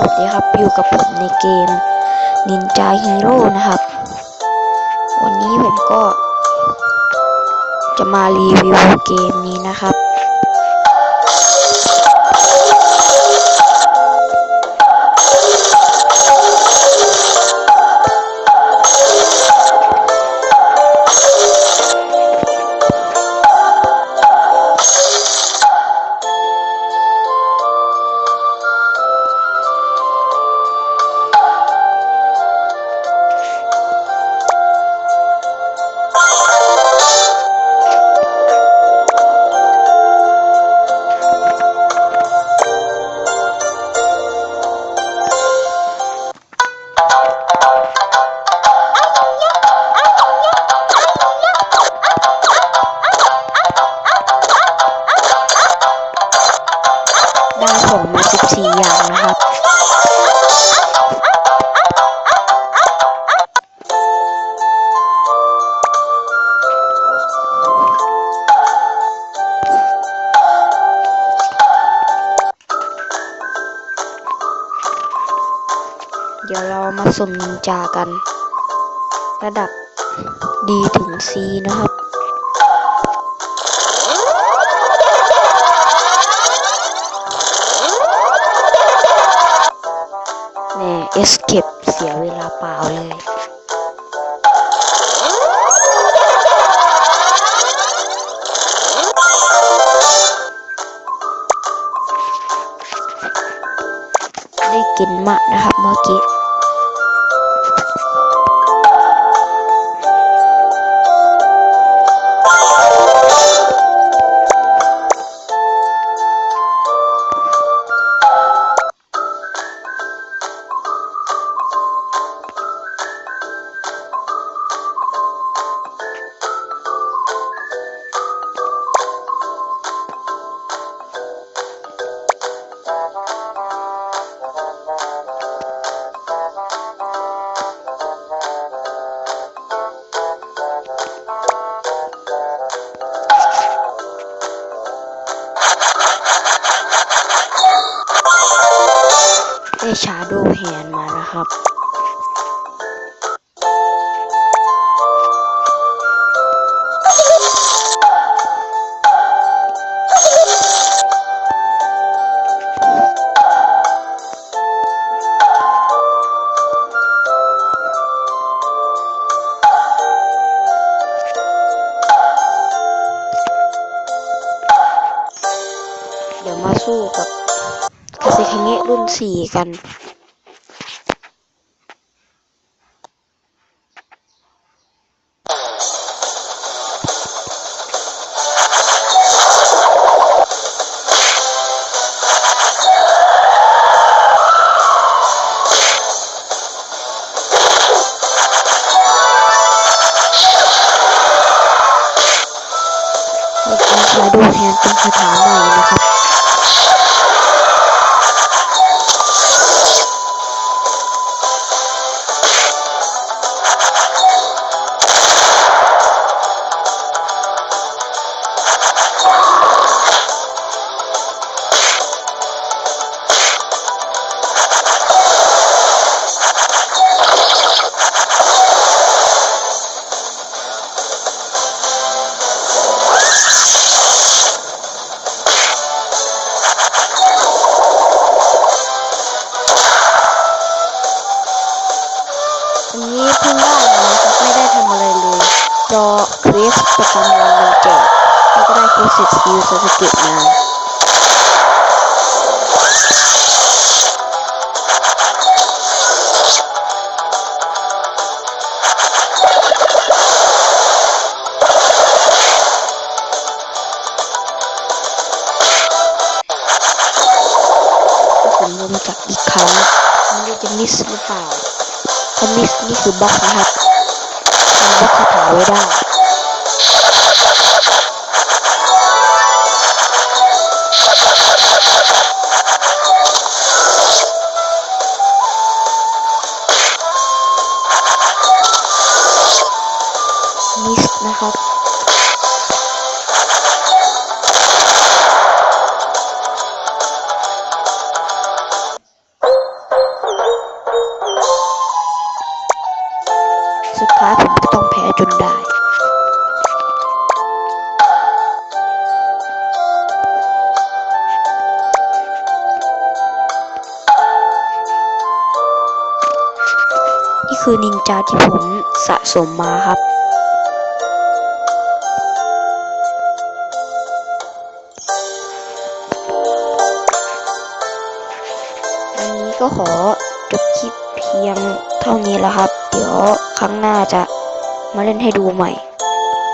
วัสดีครับอยู่กับผมในเกม Ninja Hero นะครับ วันนี้ผมก็จะมารีวิวเกมนี้นะครับ ของมา 14 อย่างนะครับ เดี๋ยวเรามาสุ่มนินจากัน ระดับ D ถึง C นะครับ แหม่ escape เสียเวลาเปล่าเลย ได้กินมะนะครับเมื่อกี้ ได้ชาโดว์แฮนมานะครับ เซคังเงะรุ่น 4 กันใน รอเควสประจำวันมันแจกแล้วก็ได้เควสเสร็จสกิลสเกตมาผมลงจากอีกครั้งไม่รู้จะมิสหรือเปล่าถ้ามิสนี่คือบล็อกนะครับ มันบล็อกคาถาไว้ได้มิสนะครับ คือนินจาที่ผมสะสมมาครับ วันนี้ก็ขอจบคลิปเพียงเท่านี้แล้วครับ เดี๋ยวครั้งหน้าจะมาเล่นให้ดูใหม่